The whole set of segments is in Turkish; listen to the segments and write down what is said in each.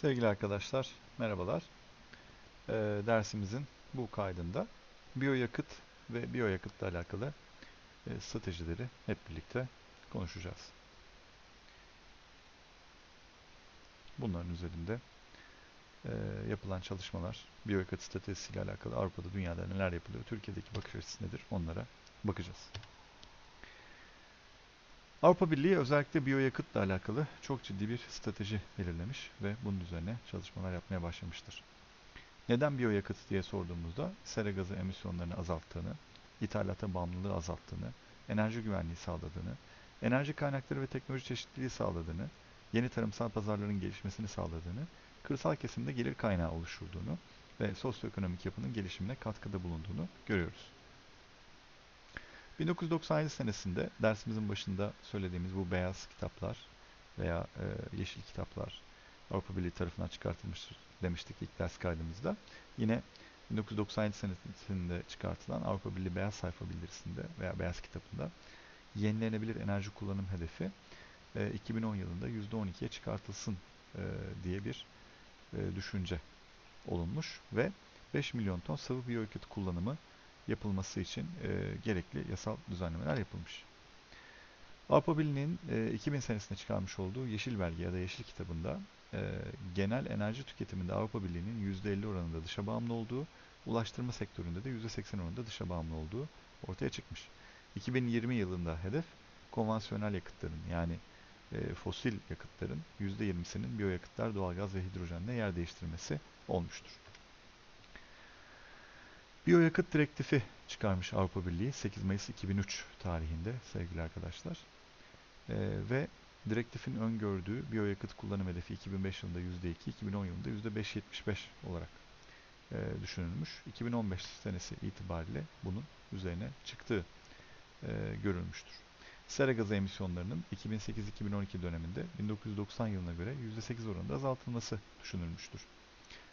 Sevgili arkadaşlar, merhabalar. Ee, dersimizin bu kaydında biyoyakıt ve biyoyakıtla alakalı e, stratejileri hep birlikte konuşacağız. Bunların üzerinde e, yapılan çalışmalar, biyoyakıt stratejisiyle alakalı Avrupa'da, dünyada neler yapılıyor, Türkiye'deki bakış açısı nedir onlara bakacağız. Avrupa Birliği özellikle biyoyakıtla alakalı çok ciddi bir strateji belirlemiş ve bunun üzerine çalışmalar yapmaya başlamıştır. Neden biyoyakıt diye sorduğumuzda sera gazı emisyonlarını azalttığını, ithalata bağımlılığı azalttığını, enerji güvenliği sağladığını, enerji kaynakları ve teknoloji çeşitliliği sağladığını, yeni tarımsal pazarların gelişmesini sağladığını, kırsal kesimde gelir kaynağı oluşturduğunu ve sosyoekonomik yapının gelişimine katkıda bulunduğunu görüyoruz. 1997 senesinde dersimizin başında söylediğimiz bu beyaz kitaplar veya e, yeşil kitaplar Avrupa Birliği tarafından çıkartılmıştır demiştik ilk ders kaydımızda. Yine 1997 senesinde çıkartılan Avrupa Birliği Beyaz Sayfa bildirisinde veya Beyaz Kitabında yenilenebilir enerji kullanım hedefi e, 2010 yılında %12'ye çıkartılsın e, diye bir e, düşünce olunmuş ve 5 milyon ton sıvı biyoyakıt kullanımı yapılması için e, gerekli yasal düzenlemeler yapılmış. Avrupa Birliği'nin e, 2000 senesinde çıkarmış olduğu Yeşil Belge ya da Yeşil Kitabı'nda e, genel enerji tüketiminde Avrupa Birliği'nin %50 oranında dışa bağımlı olduğu, ulaştırma sektöründe de %80 oranında dışa bağımlı olduğu ortaya çıkmış. 2020 yılında hedef konvansiyonel yakıtların yani e, fosil yakıtların %20'sinin biyoyakıtlar, doğalgaz ve hidrojenle yer değiştirmesi olmuştur. Biyoyakıt direktifi çıkarmış Avrupa Birliği 8 Mayıs 2003 tarihinde sevgili arkadaşlar. Ee, ve direktifin öngördüğü biyoyakıt kullanım hedefi 2005 yılında %2, 2010 yılında %5.75 olarak e, düşünülmüş. 2015 senesi itibariyle bunun üzerine çıktığı e, görülmüştür. Sera gazı emisyonlarının 2008-2012 döneminde 1990 yılına göre %8 oranında azaltılması düşünülmüştür.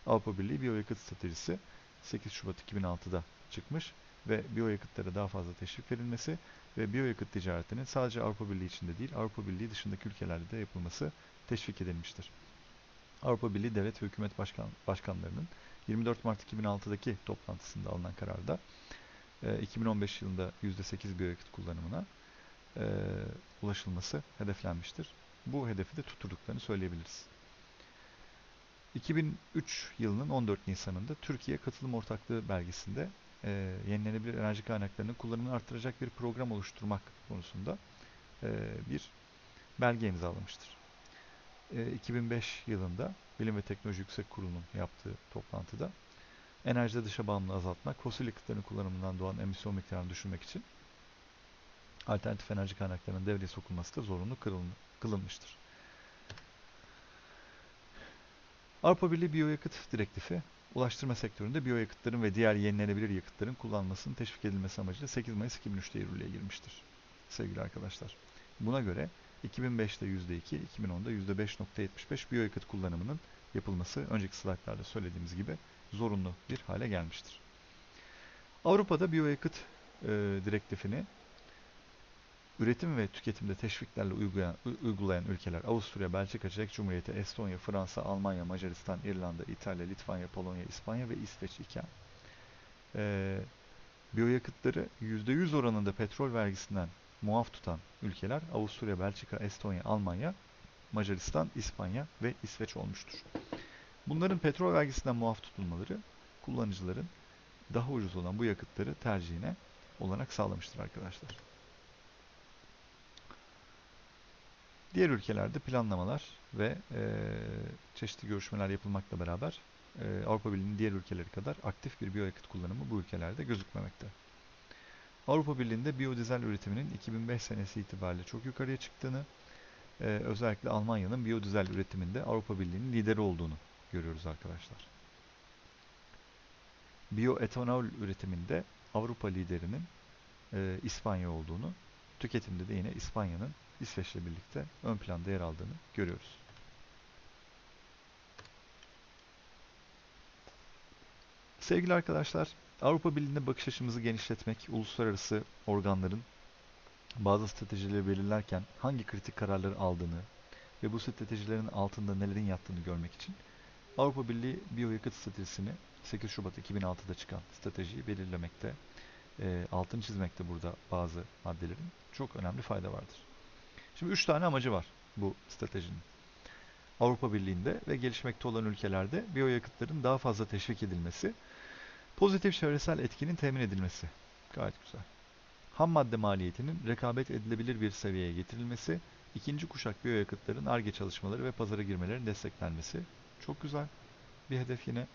Avrupa Birliği biyoyakıt stratejisi 8 Şubat 2006'da çıkmış ve biyoyakıtlara daha fazla teşvik verilmesi ve biyoyakıt ticaretinin sadece Avrupa Birliği içinde değil, Avrupa Birliği dışındaki ülkelerde de yapılması teşvik edilmiştir. Avrupa Birliği Devlet ve Hükümet Başkan, Başkanlarının 24 Mart 2006'daki toplantısında alınan kararda 2015 yılında %8 biyoyakıt kullanımına e, ulaşılması hedeflenmiştir. Bu hedefi de tutturduklarını söyleyebiliriz. 2003 yılının 14 Nisan'ında Türkiye Katılım Ortaklığı belgesinde e, yenilenebilir enerji kaynaklarının kullanımını artıracak bir program oluşturmak konusunda e, bir belge imzalamıştır. E, 2005 yılında Bilim ve Teknoloji Yüksek Kurulu'nun yaptığı toplantıda enerjide dışa bağımlılığı azaltmak, fosil yakıtların kullanımından doğan emisyon miktarını düşürmek için alternatif enerji kaynaklarının devreye sokulması da zorunlu kılınmıştır. Avrupa Birliği Biyoyakıt Direktifi, ulaştırma sektöründe biyoyakıtların ve diğer yenilenebilir yakıtların kullanılmasının teşvik edilmesi amacıyla 8 Mayıs 2003'te yürürlüğe girmiştir. Sevgili arkadaşlar. Buna göre 2005'te %2, 2010'da %5.75 biyoyakıt kullanımının yapılması önceki slaytlarda söylediğimiz gibi zorunlu bir hale gelmiştir. Avrupa'da biyoyakıt e, direktifini Üretim ve tüketimde teşviklerle uygulayan, uygulayan ülkeler Avusturya, Belçika, Çek Cumhuriyeti, Estonya, Fransa, Almanya, Macaristan, İrlanda, İtalya, Litvanya, Polonya, İspanya ve İsveç iken e, biyoyakıtları %100 oranında petrol vergisinden muaf tutan ülkeler Avusturya, Belçika, Estonya, Almanya, Macaristan, İspanya ve İsveç olmuştur. Bunların petrol vergisinden muaf tutulmaları kullanıcıların daha ucuz olan bu yakıtları tercihine olanak sağlamıştır arkadaşlar. Diğer ülkelerde planlamalar ve e, çeşitli görüşmeler yapılmakla beraber e, Avrupa Birliği'nin diğer ülkeleri kadar aktif bir biyoyakıt kullanımı bu ülkelerde gözükmemekte. Avrupa Birliği'nde biyodizel üretiminin 2005 senesi itibariyle çok yukarıya çıktığını, e, özellikle Almanya'nın biyodizel üretiminde Avrupa Birliği'nin lideri olduğunu görüyoruz arkadaşlar. Biyoetanol üretiminde Avrupa liderinin e, İspanya olduğunu, tüketimde de yine İspanya'nın İsveç'le birlikte ön planda yer aldığını görüyoruz. Sevgili arkadaşlar, Avrupa Birliği'nde bakış açımızı genişletmek, uluslararası organların bazı stratejileri belirlerken hangi kritik kararları aldığını ve bu stratejilerin altında nelerin yattığını görmek için Avrupa Birliği biyoyakıt stratejisini 8 Şubat 2006'da çıkan stratejiyi belirlemekte, e, altını çizmekte burada bazı maddelerin çok önemli fayda vardır. Şimdi üç tane amacı var bu stratejinin. Avrupa Birliği'nde ve gelişmekte olan ülkelerde biyoyakıtların daha fazla teşvik edilmesi, pozitif çevresel etkinin temin edilmesi. Gayet güzel. Ham madde maliyetinin rekabet edilebilir bir seviyeye getirilmesi, ikinci kuşak biyoyakıtların ARGE çalışmaları ve pazara girmelerinin desteklenmesi. Çok güzel bir hedef yine.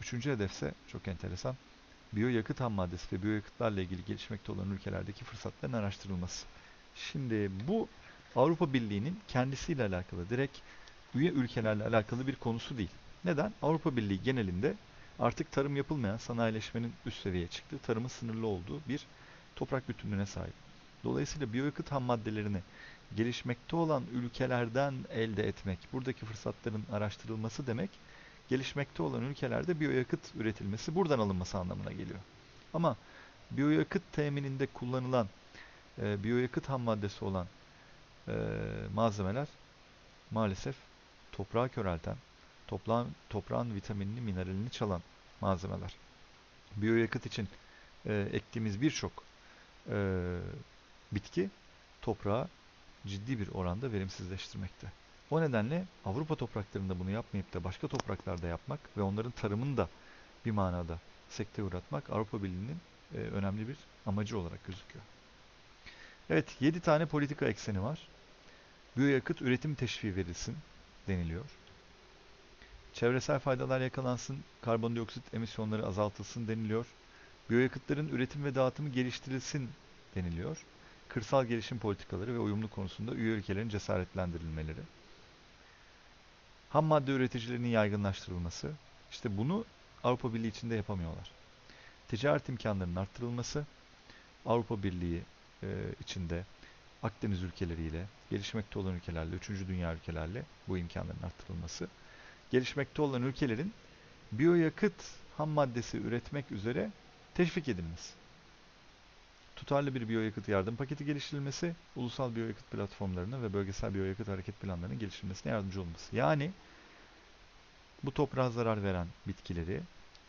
Üçüncü hedefse çok enteresan. Biyoyakıt ham maddesi ve biyoyakıtlarla ilgili gelişmekte olan ülkelerdeki fırsatların araştırılması. Şimdi bu Avrupa Birliği'nin kendisiyle alakalı, direkt üye ülkelerle alakalı bir konusu değil. Neden? Avrupa Birliği genelinde artık tarım yapılmayan sanayileşmenin üst seviyeye çıktığı, tarımın sınırlı olduğu bir toprak bütünlüğüne sahip. Dolayısıyla biyoyakıt ham maddelerini gelişmekte olan ülkelerden elde etmek, buradaki fırsatların araştırılması demek, gelişmekte olan ülkelerde biyoyakıt üretilmesi buradan alınması anlamına geliyor. Ama biyoyakıt temininde kullanılan, e, biyoyakıt ham maddesi olan e, malzemeler maalesef toprağı körelten, toprağın, toprağın vitaminini, mineralini çalan malzemeler. Biyoyakıt için e, ektiğimiz birçok e, bitki toprağı ciddi bir oranda verimsizleştirmekte. O nedenle Avrupa topraklarında bunu yapmayıp da başka topraklarda yapmak ve onların tarımını da bir manada sekte uğratmak Avrupa Birliği'nin e, önemli bir amacı olarak gözüküyor. Evet, 7 tane politika ekseni var. Biyoyakıt üretim teşviği verilsin deniliyor. Çevresel faydalar yakalansın, karbondioksit emisyonları azaltılsın deniliyor. Biyoyakıtların üretim ve dağıtımı geliştirilsin deniliyor. Kırsal gelişim politikaları ve uyumlu konusunda üye ülkelerin cesaretlendirilmeleri. Ham madde üreticilerinin yaygınlaştırılması. İşte bunu Avrupa Birliği içinde yapamıyorlar. Ticaret imkanlarının arttırılması, Avrupa Birliği e, içinde Akdeniz ülkeleriyle, gelişmekte olan ülkelerle, 3. dünya ülkelerle bu imkanların arttırılması. Gelişmekte olan ülkelerin biyoyakıt ham maddesi üretmek üzere teşvik edilmesi. Tutarlı bir biyoyakıt yardım paketi geliştirilmesi, ulusal biyoyakıt platformlarına ve bölgesel biyoyakıt hareket planlarının geliştirilmesine yardımcı olması. Yani bu toprağa zarar veren bitkileri,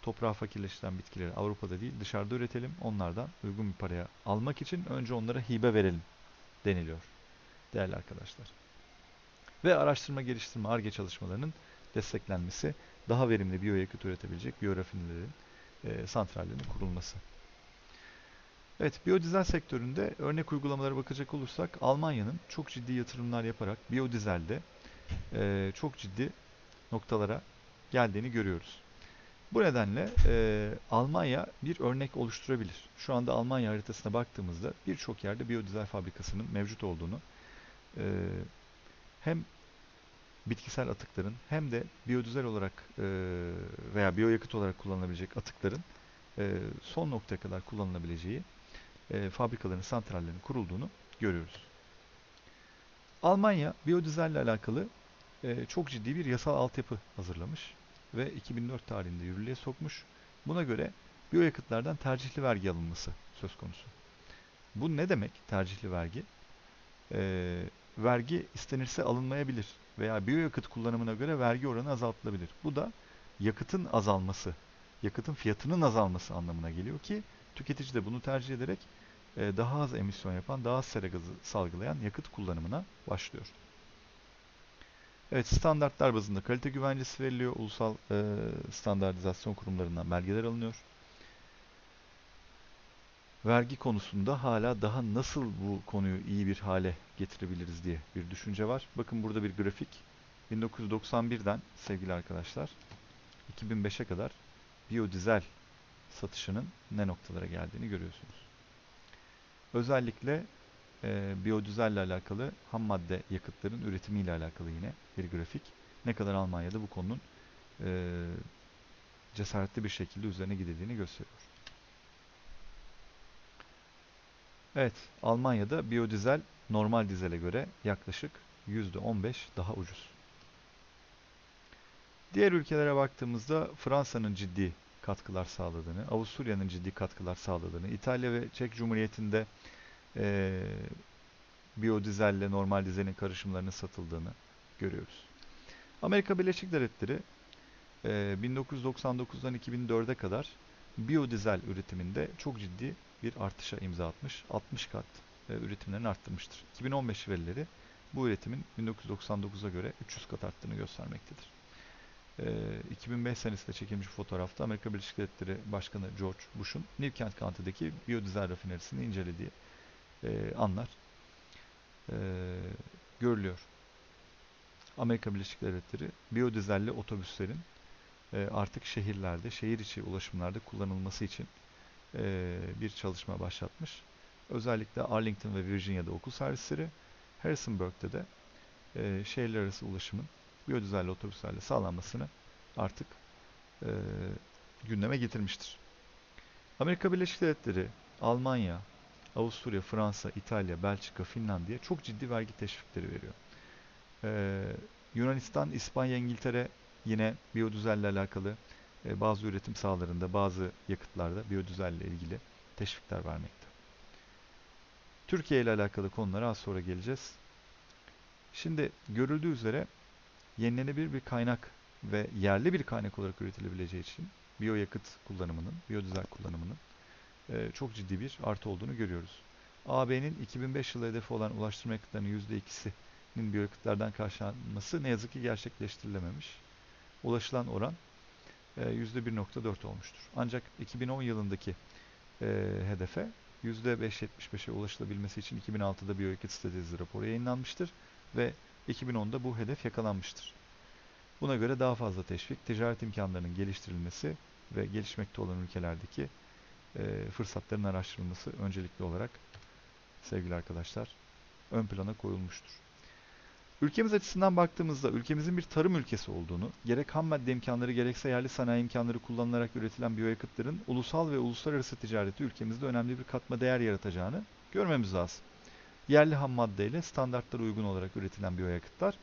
toprağı fakirleştiren bitkileri Avrupa'da değil dışarıda üretelim, onlardan uygun bir paraya almak için önce onlara hibe verelim deniliyor değerli arkadaşlar. Ve araştırma geliştirme ARGE çalışmalarının desteklenmesi, daha verimli biyoyakıt üretebilecek biyorafinelerin e, santrallerinin kurulması. Evet, biyodizel sektöründe örnek uygulamalara bakacak olursak Almanya'nın çok ciddi yatırımlar yaparak biyodizelde e, çok ciddi noktalara geldiğini görüyoruz. Bu nedenle e, Almanya bir örnek oluşturabilir. Şu anda Almanya haritasına baktığımızda birçok yerde biyodizel fabrikasının mevcut olduğunu e, hem bitkisel atıkların hem de biyodizel olarak e, veya biyoyakıt olarak kullanılabilecek atıkların e, son noktaya kadar kullanılabileceği e, fabrikaların, santrallerin kurulduğunu görüyoruz. Almanya biyodizelle alakalı e, çok ciddi bir yasal altyapı hazırlamış ve 2004 tarihinde yürürlüğe sokmuş. Buna göre biyoyakıtlardan tercihli vergi alınması söz konusu. Bu ne demek tercihli vergi? E, vergi istenirse alınmayabilir veya biyoyakıt kullanımına göre vergi oranı azaltılabilir. Bu da yakıtın azalması, yakıtın fiyatının azalması anlamına geliyor ki tüketici de bunu tercih ederek e, daha az emisyon yapan, daha az sera gazı salgılayan yakıt kullanımına başlıyor. Evet, standartlar bazında kalite güvencesi veriliyor. Ulusal e, standartizasyon kurumlarından belgeler alınıyor. Vergi konusunda hala daha nasıl bu konuyu iyi bir hale getirebiliriz diye bir düşünce var. Bakın burada bir grafik. 1991'den sevgili arkadaşlar 2005'e kadar biyodizel satışının ne noktalara geldiğini görüyorsunuz. Özellikle e, biyodizelle alakalı ham madde yakıtların üretimiyle alakalı yine bir grafik. Ne kadar Almanya'da bu konunun e, cesaretli bir şekilde üzerine gidildiğini gösteriyor. Evet, Almanya'da biyodizel normal dizele göre yaklaşık %15 daha ucuz. Diğer ülkelere baktığımızda Fransa'nın ciddi katkılar sağladığını, Avusturya'nın ciddi katkılar sağladığını, İtalya ve Çek Cumhuriyeti'nde e, biyodizelle normal dizelin karışımlarının satıldığını görüyoruz. Amerika Birleşik Devletleri e, 1999'dan 2004'e kadar biyodizel üretiminde çok ciddi bir artışa imza atmış. 60 kat e, üretimlerini arttırmıştır. 2015 verileri bu üretimin 1999'a göre 300 kat arttığını göstermektedir. E, 2005 senesinde çekilmiş fotoğrafta Amerika Birleşik Devletleri Başkanı George Bush'un Newkent County'deki biyodizel rafinerisini incelediği e, anlar e, görülüyor. Amerika Birleşik Devletleri biyodizelli otobüslerin e, artık şehirlerde, şehir içi ulaşımlarda kullanılması için e, bir çalışma başlatmış. Özellikle Arlington ve Virginia'da okul servisleri, Harrisonburg'da da e, şehirler arası ulaşımın biyodizelli otobüslerle sağlanmasını artık e, gündeme getirmiştir. Amerika Birleşik Devletleri, Almanya, Avusturya, Fransa, İtalya, Belçika, Finlandiya çok ciddi vergi teşvikleri veriyor. Ee, Yunanistan, İspanya, İngiltere yine biyodüzelle alakalı e, bazı üretim sahalarında, bazı yakıtlarda biyodüzelle ilgili teşvikler vermekte. Türkiye ile alakalı konulara az sonra geleceğiz. Şimdi görüldüğü üzere yenilenebilir bir kaynak ve yerli bir kaynak olarak üretilebileceği için biyoyakıt kullanımının, biyodüzel kullanımının çok ciddi bir artı olduğunu görüyoruz. AB'nin 2005 yılı hedefi olan ulaştırma yakıtlarının %2'sinin biyoyakıtlardan karşılanması ne yazık ki gerçekleştirilememiş. Ulaşılan oran e, %1.4 olmuştur. Ancak 2010 yılındaki e, hedefe %5.75'e ulaşılabilmesi için 2006'da biyoyakıt stratejisi raporu yayınlanmıştır ve 2010'da bu hedef yakalanmıştır. Buna göre daha fazla teşvik, ticaret imkanlarının geliştirilmesi ve gelişmekte olan ülkelerdeki e, fırsatların araştırılması öncelikli olarak sevgili arkadaşlar ön plana koyulmuştur. Ülkemiz açısından baktığımızda ülkemizin bir tarım ülkesi olduğunu, gerek ham madde imkanları gerekse yerli sanayi imkanları kullanılarak üretilen biyoyakıtların ulusal ve uluslararası ticareti ülkemizde önemli bir katma değer yaratacağını görmemiz lazım. Yerli ham madde ile standartlara uygun olarak üretilen biyoyakıtlar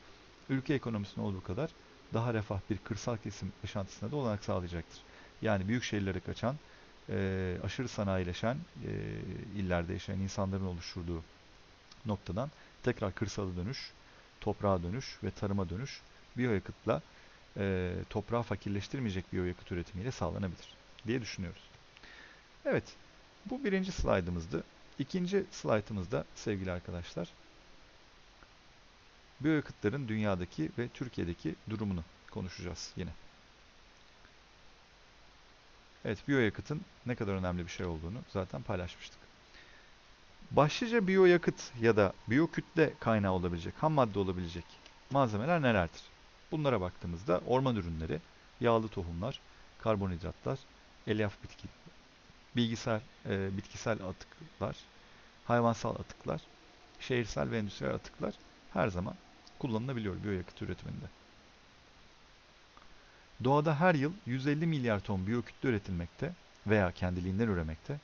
ülke ekonomisine olduğu kadar daha refah bir kırsal kesim yaşantısına da olanak sağlayacaktır. Yani büyük şehirlere kaçan, e, aşırı sanayileşen e, illerde yaşayan insanların oluşturduğu noktadan tekrar kırsala dönüş, toprağa dönüş ve tarıma dönüş biyoyakıtla e, toprağı fakirleştirmeyecek biyoyakıt üretimiyle sağlanabilir diye düşünüyoruz. Evet, bu birinci slaydımızdı. İkinci slaytımızda sevgili arkadaşlar, biyoyakıtların dünyadaki ve Türkiye'deki durumunu konuşacağız yine. Evet, biyoyakıtın ne kadar önemli bir şey olduğunu zaten paylaşmıştık. Başlıca biyoyakıt ya da biyokütle kaynağı olabilecek, ham madde olabilecek malzemeler nelerdir? Bunlara baktığımızda orman ürünleri, yağlı tohumlar, karbonhidratlar, elyaf bitki, bilgisel, e, bitkisel atıklar, hayvansal atıklar, şehirsel ve endüstriyel atıklar her zaman kullanılabiliyor biyoyakıt üretiminde. Doğada her yıl 150 milyar ton biyokütle üretilmekte veya kendiliğinden üremekte.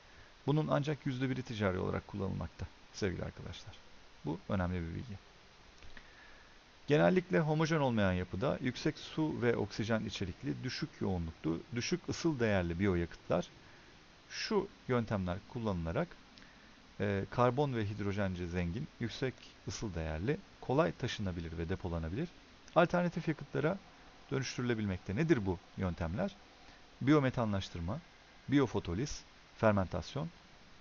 Bunun ancak %1'i ticari olarak kullanılmakta sevgili arkadaşlar. Bu önemli bir bilgi. Genellikle homojen olmayan yapıda yüksek su ve oksijen içerikli, düşük yoğunluklu, düşük ısıl değerli biyoyakıtlar şu yöntemler kullanılarak e, karbon ve hidrojence zengin, yüksek ısıl değerli, kolay taşınabilir ve depolanabilir alternatif yakıtlara dönüştürülebilmekte. Nedir bu yöntemler? Biyometanlaştırma, biyofotoliz, fermentasyon,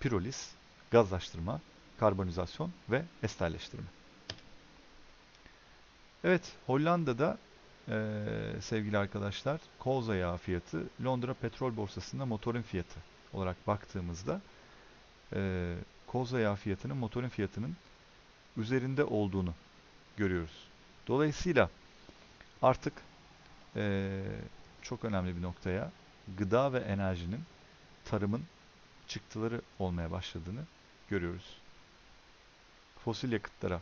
piroliz, gazlaştırma, karbonizasyon ve esterleştirme. Evet, Hollanda'da e, sevgili arkadaşlar, kolza yağı fiyatı Londra Petrol Borsası'nda motorun fiyatı olarak baktığımızda e, kolza yağı fiyatının motorun fiyatının üzerinde olduğunu görüyoruz. Dolayısıyla artık e, çok önemli bir noktaya gıda ve enerjinin tarımın çıktıları olmaya başladığını görüyoruz. Fosil yakıtlara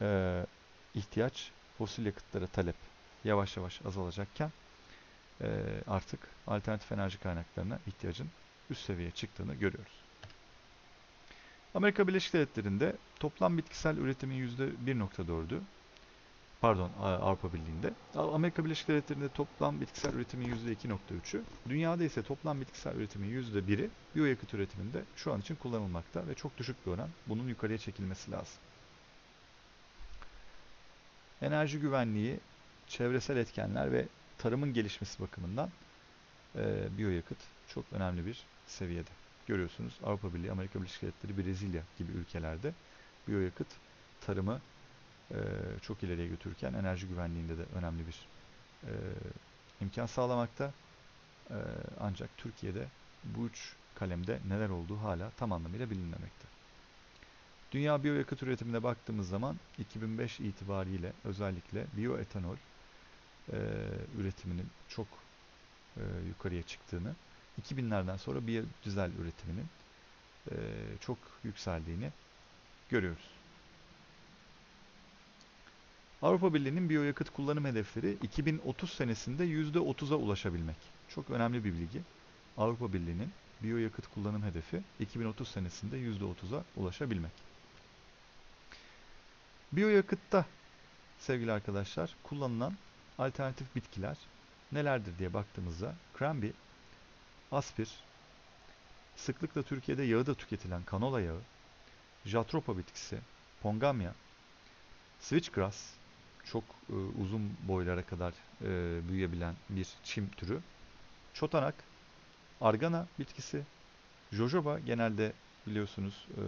e, ihtiyaç, fosil yakıtlara talep yavaş yavaş azalacakken e, artık alternatif enerji kaynaklarına ihtiyacın üst seviyeye çıktığını görüyoruz. Amerika Birleşik Devletleri'nde toplam bitkisel üretimin %1.4'ü pardon Avrupa Birliği'nde. Amerika Birleşik Devletleri'nde toplam bitkisel üretimin %2.3'ü, dünyada ise toplam bitkisel üretimin %1'i biyoyakıt üretiminde şu an için kullanılmakta ve çok düşük bir oran. Bunun yukarıya çekilmesi lazım. Enerji güvenliği, çevresel etkenler ve tarımın gelişmesi bakımından e, biyoyakıt çok önemli bir seviyede. Görüyorsunuz Avrupa Birliği, Amerika Birleşik Devletleri, Brezilya gibi ülkelerde biyoyakıt tarımı çok ileriye götürürken enerji güvenliğinde de önemli bir e, imkan sağlamakta. E, ancak Türkiye'de bu üç kalemde neler olduğu hala tam anlamıyla bilinmemekte. Dünya biyoyakıt üretimine baktığımız zaman 2005 itibariyle özellikle biyoetanol e, üretiminin çok e, yukarıya çıktığını, 2000'lerden sonra biyodizel üretiminin e, çok yükseldiğini görüyoruz. Avrupa Birliği'nin biyoyakıt kullanım hedefleri 2030 senesinde %30'a ulaşabilmek. Çok önemli bir bilgi. Avrupa Birliği'nin biyoyakıt kullanım hedefi 2030 senesinde %30'a ulaşabilmek. Biyoyakıtta sevgili arkadaşlar kullanılan alternatif bitkiler nelerdir diye baktığımızda krembi, aspir, sıklıkla Türkiye'de yağı da tüketilen kanola yağı, jatropa bitkisi, pongamya, switchgrass, çok e, uzun boylara kadar e, büyüyebilen bir çim türü, çotanak, argana bitkisi, jojoba genelde biliyorsunuz e,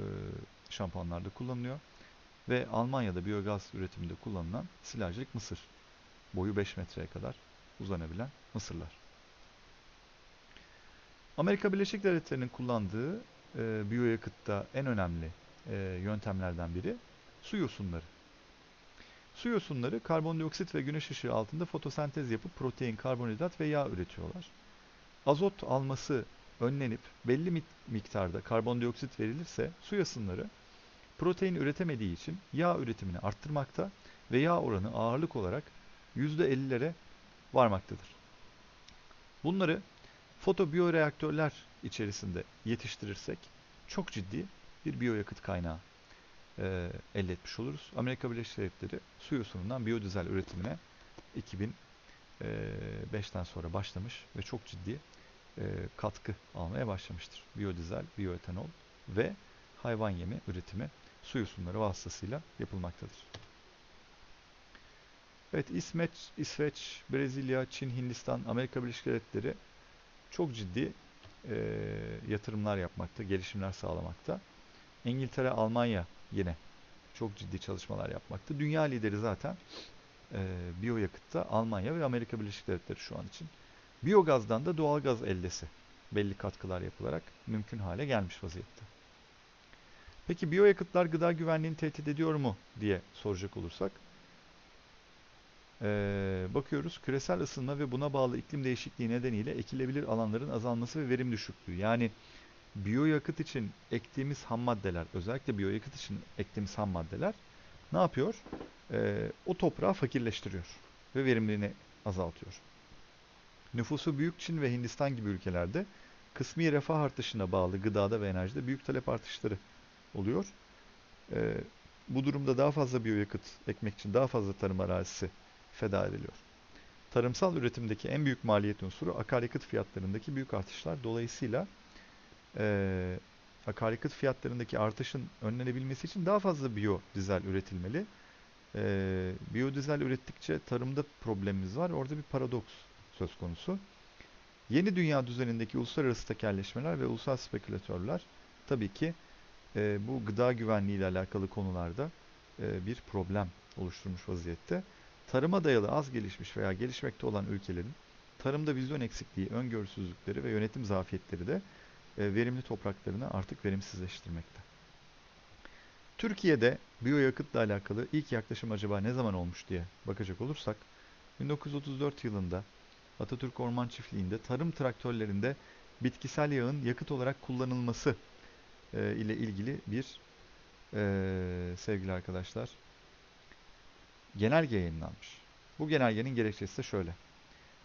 şampuanlarda kullanılıyor ve Almanya'da biyogaz üretiminde kullanılan silajlık mısır. Boyu 5 metreye kadar uzanabilen mısırlar. Amerika Birleşik Devletleri'nin kullandığı e, biyoyakıtta en önemli e, yöntemlerden biri su yosunları. Su yosunları karbondioksit ve güneş ışığı altında fotosentez yapıp protein, karbonhidrat ve yağ üretiyorlar. Azot alması önlenip belli miktarda karbondioksit verilirse su yosunları protein üretemediği için yağ üretimini arttırmakta ve yağ oranı ağırlık olarak %50'lere varmaktadır. Bunları fotobiyoreaktörler içerisinde yetiştirirsek çok ciddi bir biyoyakıt kaynağı e, elde etmiş oluruz. Amerika Birleşik Devletleri su yosunundan biyodizel üretimine 2005'ten sonra başlamış ve çok ciddi e, katkı almaya başlamıştır. Biyodizel, biyoetanol ve hayvan yemi üretimi su yosunları vasıtasıyla yapılmaktadır. Evet İsveç, İsveç, Brezilya, Çin, Hindistan, Amerika Birleşik Devletleri çok ciddi e, yatırımlar yapmakta, gelişimler sağlamakta. İngiltere, Almanya yine çok ciddi çalışmalar yapmakta. Dünya lideri zaten e, biyoyakıtta Almanya ve Amerika Birleşik Devletleri şu an için. Biyogazdan da doğalgaz eldesi belli katkılar yapılarak mümkün hale gelmiş vaziyette. Peki biyoyakıtlar gıda güvenliğini tehdit ediyor mu diye soracak olursak ee, bakıyoruz küresel ısınma ve buna bağlı iklim değişikliği nedeniyle ekilebilir alanların azalması ve verim düşüklüğü. Yani biyoyakıt için ektiğimiz ham maddeler, özellikle biyoyakıt için ektiğimiz ham maddeler ne yapıyor? Ee, o toprağı fakirleştiriyor ve verimliliğini azaltıyor. Nüfusu büyük Çin ve Hindistan gibi ülkelerde kısmi refah artışına bağlı gıdada ve enerjide büyük talep artışları oluyor. Ee, bu durumda daha fazla biyoyakıt ekmek için daha fazla tarım arazisi feda ediliyor. Tarımsal üretimdeki en büyük maliyet unsuru akaryakıt fiyatlarındaki büyük artışlar. Dolayısıyla e, akaryakıt fiyatlarındaki artışın önlenebilmesi için daha fazla biyodizel üretilmeli. E, biyodizel ürettikçe tarımda problemimiz var. Orada bir paradoks söz konusu. Yeni dünya düzenindeki uluslararası tekerleşmeler ve ulusal spekülatörler tabii ki e, bu gıda güvenliği ile alakalı konularda e, bir problem oluşturmuş vaziyette. Tarıma dayalı az gelişmiş veya gelişmekte olan ülkelerin tarımda vizyon eksikliği, öngörüsüzlükleri ve yönetim zafiyetleri de verimli topraklarını artık verimsizleştirmekte. Türkiye'de biyoyakıtla alakalı ilk yaklaşım acaba ne zaman olmuş diye bakacak olursak 1934 yılında Atatürk Orman Çiftliği'nde tarım traktörlerinde bitkisel yağın yakıt olarak kullanılması e, ile ilgili bir e, sevgili arkadaşlar genelge yayınlanmış. Bu genelgenin gerekçesi de şöyle.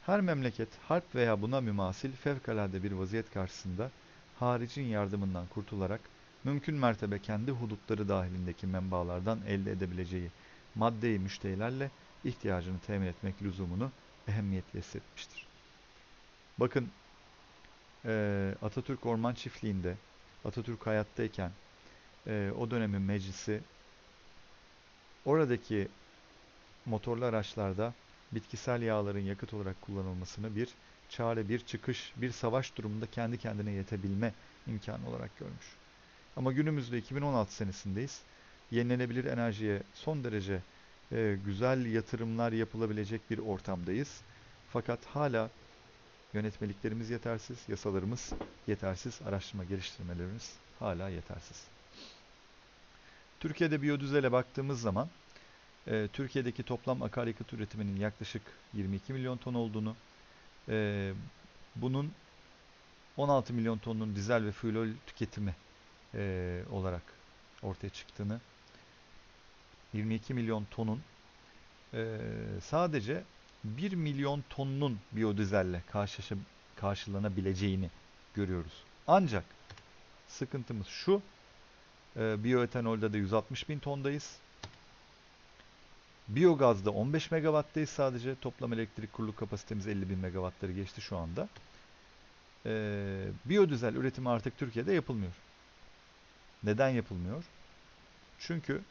Her memleket harp veya buna mümasil fevkalade bir vaziyet karşısında haricin yardımından kurtularak mümkün mertebe kendi hudutları dahilindeki menbaalardan elde edebileceği maddeyi müşterilerle ihtiyacını temin etmek lüzumunu ehemmiyetle hissetmiştir. Bakın Atatürk Orman Çiftliği'nde Atatürk hayattayken o dönemin meclisi oradaki motorlu araçlarda bitkisel yağların yakıt olarak kullanılmasını bir çare, bir çıkış, bir savaş durumunda kendi kendine yetebilme imkanı olarak görmüş. Ama günümüzde 2016 senesindeyiz. Yenilenebilir enerjiye son derece e, güzel yatırımlar yapılabilecek bir ortamdayız. Fakat hala yönetmeliklerimiz yetersiz, yasalarımız yetersiz, araştırma geliştirmelerimiz hala yetersiz. Türkiye'de biyodüzele baktığımız zaman e, Türkiye'deki toplam akaryakıt üretiminin yaklaşık 22 milyon ton olduğunu, e, bunun 16 milyon tonun dizel ve fuel tüketimi e, olarak ortaya çıktığını, 22 milyon tonun e, sadece 1 milyon tonunun biyodizelle karşılanabileceğini görüyoruz. Ancak sıkıntımız şu, e, biyoetanolde de 160 bin tondayız. Biyogazda 15 megawattayız sadece. Toplam elektrik kurulu kapasitemiz 50 bin megawattları geçti şu anda. Ee, biyodizel üretimi artık Türkiye'de yapılmıyor. Neden yapılmıyor? Çünkü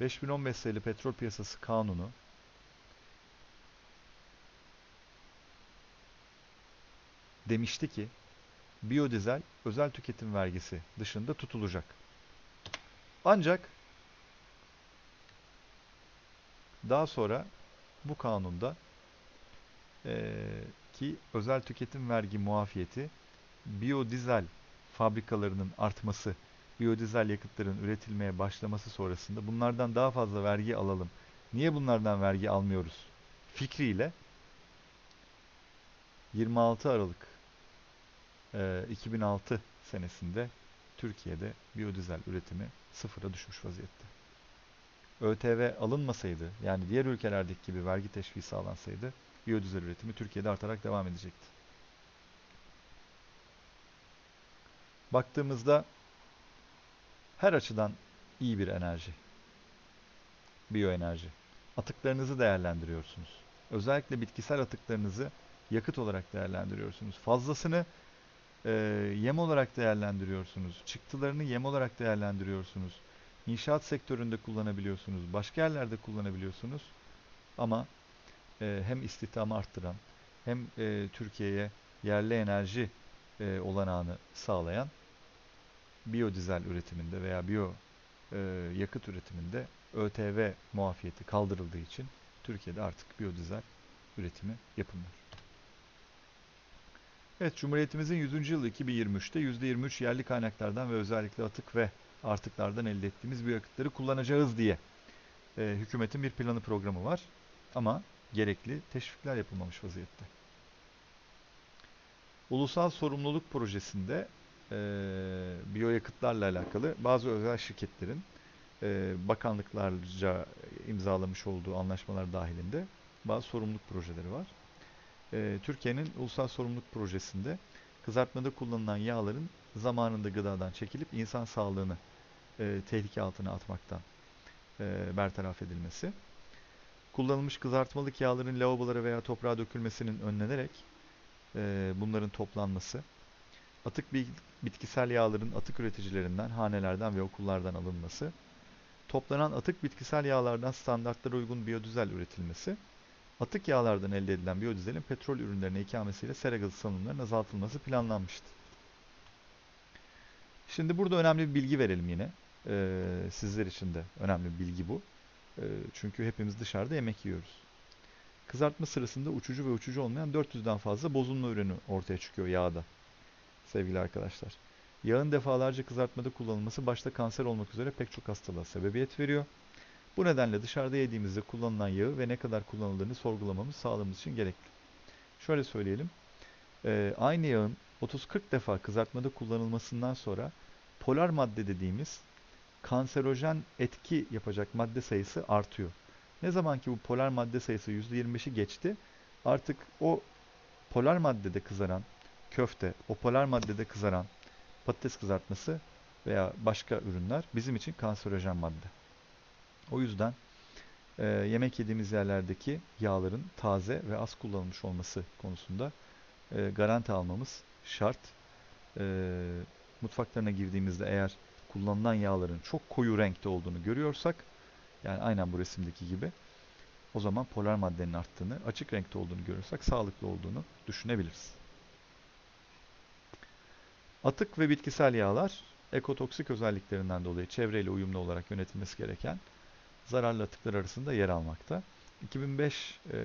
5015 sayılı petrol piyasası kanunu demişti ki biyodizel özel tüketim vergisi dışında tutulacak. Ancak daha sonra bu kanunda e, ki özel tüketim vergi muafiyeti biyodizel fabrikalarının artması, biyodizel yakıtların üretilmeye başlaması sonrasında bunlardan daha fazla vergi alalım. Niye bunlardan vergi almıyoruz? Fikriyle 26 Aralık e, 2006 senesinde Türkiye'de biyodizel üretimi sıfıra düşmüş vaziyette. ÖTV alınmasaydı, yani diğer ülkelerdeki gibi vergi teşviki sağlansaydı, biyodizel üretimi Türkiye'de artarak devam edecekti. Baktığımızda her açıdan iyi bir enerji. Biyoenerji. Atıklarınızı değerlendiriyorsunuz. Özellikle bitkisel atıklarınızı yakıt olarak değerlendiriyorsunuz. Fazlasını e, yem olarak değerlendiriyorsunuz. Çıktılarını yem olarak değerlendiriyorsunuz. İnşaat sektöründe kullanabiliyorsunuz. Başka yerlerde kullanabiliyorsunuz. Ama e, hem istihdamı arttıran hem e, Türkiye'ye yerli enerji e, olanağını sağlayan biyodizel üretiminde veya biyo e, yakıt üretiminde ÖTV muafiyeti kaldırıldığı için Türkiye'de artık biyodizel üretimi yapılmıyor. Evet, Cumhuriyetimizin 100. yılı 2023'te %23 yerli kaynaklardan ve özellikle atık ve artıklardan elde ettiğimiz biyokıtları kullanacağız diye e, hükümetin bir planı programı var. Ama gerekli teşvikler yapılmamış vaziyette. Ulusal Sorumluluk Projesi'nde e, biyoyakıtlarla alakalı bazı özel şirketlerin e, bakanlıklarca imzalamış olduğu anlaşmalar dahilinde bazı sorumluluk projeleri var. E, Türkiye'nin Ulusal Sorumluluk Projesi'nde kızartmada kullanılan yağların zamanında gıdadan çekilip insan sağlığını e, tehlike altına atmaktan e, bertaraf edilmesi, kullanılmış kızartmalık yağların lavabolara veya toprağa dökülmesinin önlenerek e, bunların toplanması, atık bitkisel yağların atık üreticilerinden, hanelerden ve okullardan alınması, toplanan atık bitkisel yağlardan standartlara uygun biyodizel üretilmesi, atık yağlardan elde edilen biyodizelin petrol ürünlerine ikamesiyle sera gazı salınımlarının azaltılması planlanmıştı. Şimdi burada önemli bir bilgi verelim yine. Ee, sizler için de önemli bir bilgi bu. Ee, çünkü hepimiz dışarıda yemek yiyoruz. Kızartma sırasında uçucu ve uçucu olmayan 400'den fazla bozulma ürünü ortaya çıkıyor yağda. Sevgili arkadaşlar. Yağın defalarca kızartmada kullanılması başta kanser olmak üzere pek çok hastalığa sebebiyet veriyor. Bu nedenle dışarıda yediğimizde kullanılan yağı ve ne kadar kullanıldığını sorgulamamız sağlığımız için gerekli. Şöyle söyleyelim. Ee, aynı yağın 30-40 defa kızartmada kullanılmasından sonra polar madde dediğimiz kanserojen etki yapacak madde sayısı artıyor. Ne zaman ki bu polar madde sayısı %25'i geçti artık o polar maddede kızaran köfte, o polar maddede kızaran patates kızartması veya başka ürünler bizim için kanserojen madde. O yüzden e, yemek yediğimiz yerlerdeki yağların taze ve az kullanılmış olması konusunda e, garanti almamız şart. E, mutfaklarına girdiğimizde eğer kullanılan yağların çok koyu renkte olduğunu görüyorsak Yani aynen bu resimdeki gibi. O zaman polar maddenin arttığını, açık renkte olduğunu görürsek sağlıklı olduğunu düşünebiliriz. Atık ve bitkisel yağlar ekotoksik özelliklerinden dolayı çevreyle uyumlu olarak yönetilmesi gereken zararlı atıklar arasında yer almakta. 2005 e,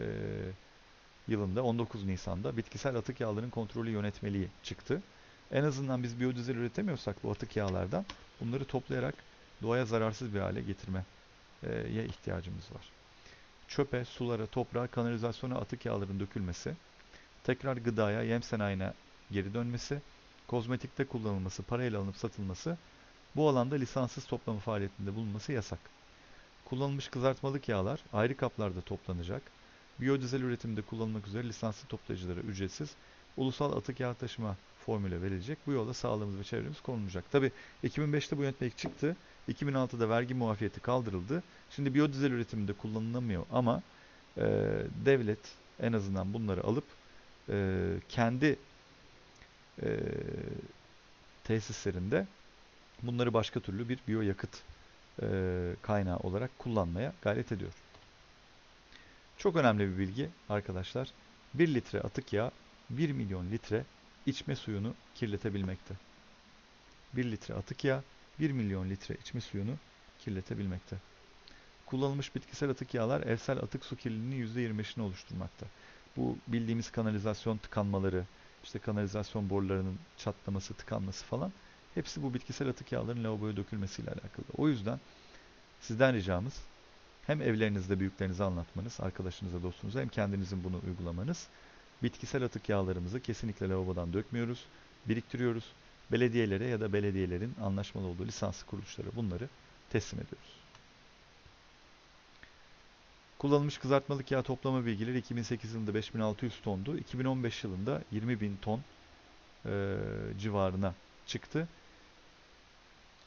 yılında 19 Nisan'da bitkisel atık yağlarının kontrolü yönetmeliği çıktı. En azından biz biyodizel üretemiyorsak bu atık yağlardan bunları toplayarak doğaya zararsız bir hale getirmeye ihtiyacımız var. Çöpe, sulara, toprağa, kanalizasyona atık yağların dökülmesi, tekrar gıdaya, yem sanayine geri dönmesi, kozmetikte kullanılması, parayla alınıp satılması, bu alanda lisanssız toplama faaliyetinde bulunması yasak. Kullanılmış kızartmalık yağlar ayrı kaplarda toplanacak. Biyodizel üretiminde kullanılmak üzere lisanslı toplayıcılara ücretsiz ulusal atık yağ taşıma formülü verilecek. Bu yolla sağlığımız ve çevremiz korunacak. Tabi 2005'te bu yönetmelik çıktı. 2006'da vergi muafiyeti kaldırıldı. Şimdi biyodizel üretiminde kullanılamıyor ama e, devlet en azından bunları alıp e, kendi e, tesislerinde bunları başka türlü bir biyoyakıt e, kaynağı olarak kullanmaya gayret ediyor. Çok önemli bir bilgi arkadaşlar. 1 litre atık yağ 1 milyon litre içme suyunu kirletebilmekte. 1 litre atık yağ 1 milyon litre içme suyunu kirletebilmekte. Kullanılmış bitkisel atık yağlar evsel atık su kirliliğinin %25'ini oluşturmakta. Bu bildiğimiz kanalizasyon tıkanmaları, işte kanalizasyon borularının çatlaması, tıkanması falan hepsi bu bitkisel atık yağların lavaboya dökülmesiyle alakalı. O yüzden sizden ricamız hem evlerinizde büyüklerinize anlatmanız, arkadaşınıza, dostunuza hem kendinizin bunu uygulamanız. Bitkisel atık yağlarımızı kesinlikle lavabodan dökmüyoruz, biriktiriyoruz. Belediyelere ya da belediyelerin anlaşmalı olduğu lisanslı kuruluşlara bunları teslim ediyoruz. Kullanılmış kızartmalık yağ toplama bilgileri 2008 yılında 5600 tondu. 2015 yılında 20.000 ton e, civarına çıktı.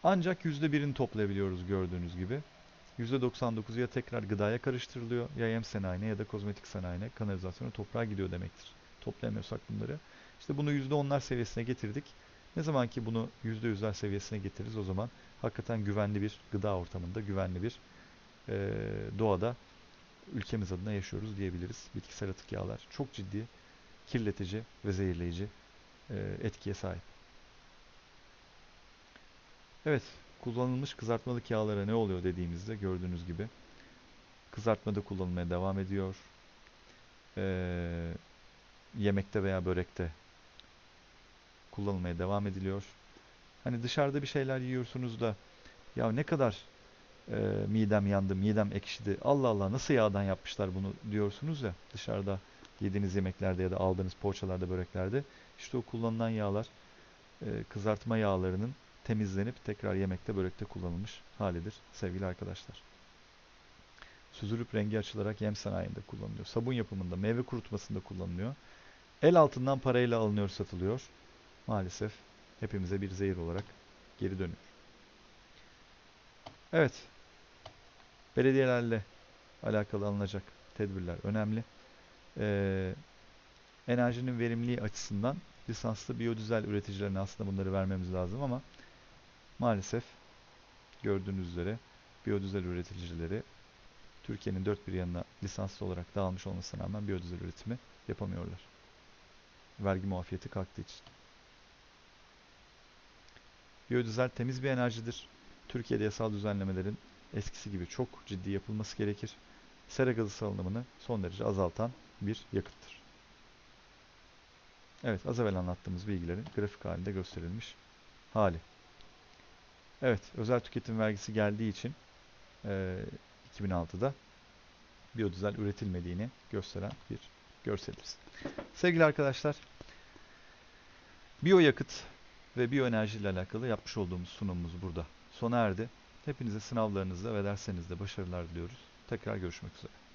Ancak %1'ini toplayabiliyoruz gördüğünüz gibi. %99'u ya tekrar gıdaya karıştırılıyor ya yem sanayine ya da kozmetik sanayine kanalizasyona toprağa gidiyor demektir. Toplayamıyorsak bunları. İşte bunu %10'lar seviyesine getirdik. Ne zaman ki bunu %100'ler seviyesine getiririz o zaman hakikaten güvenli bir gıda ortamında, güvenli bir e, doğada ülkemiz adına yaşıyoruz diyebiliriz. Bitkisel atık yağlar çok ciddi kirletici ve zehirleyici e, etkiye sahip. Evet, kullanılmış kızartmalık yağlara ne oluyor dediğimizde gördüğünüz gibi kızartmada kullanılmaya devam ediyor. Ee, yemekte veya börekte kullanılmaya devam ediliyor. Hani dışarıda bir şeyler yiyorsunuz da ya ne kadar e, midem yandı, midem ekşidi. Allah Allah nasıl yağdan yapmışlar bunu diyorsunuz ya dışarıda yediğiniz yemeklerde ya da aldığınız poğaçalarda, böreklerde. İşte o kullanılan yağlar e, kızartma yağlarının temizlenip tekrar yemekte, börekte kullanılmış halidir sevgili arkadaşlar. Süzülüp rengi açılarak yem sanayinde kullanılıyor. Sabun yapımında, meyve kurutmasında kullanılıyor. El altından parayla alınıyor, satılıyor. Maalesef hepimize bir zehir olarak geri dönüyor. Evet, belediyelerle alakalı alınacak tedbirler önemli. Ee, enerjinin verimliliği açısından lisanslı biyodizel üreticilerine aslında bunları vermemiz lazım ama maalesef gördüğünüz üzere biyodizel üreticileri Türkiye'nin dört bir yanına lisanslı olarak dağılmış olmasına rağmen biyodizel üretimi yapamıyorlar. Vergi muafiyeti kalktığı için. Biyodizel temiz bir enerjidir. Türkiye'de yasal düzenlemelerin eskisi gibi çok ciddi yapılması gerekir. Sera gazı salınımını son derece azaltan bir yakıttır. Evet, az evvel anlattığımız bilgilerin grafik halinde gösterilmiş hali. Evet, özel tüketim vergisi geldiği için e, 2006'da biyodizel üretilmediğini gösteren bir görseliz. Sevgili arkadaşlar, biyoyakıt ve biyoenerji ile alakalı yapmış olduğumuz sunumumuz burada sona erdi. Hepinize sınavlarınızda ve derslerinizde başarılar diliyoruz. Tekrar görüşmek üzere.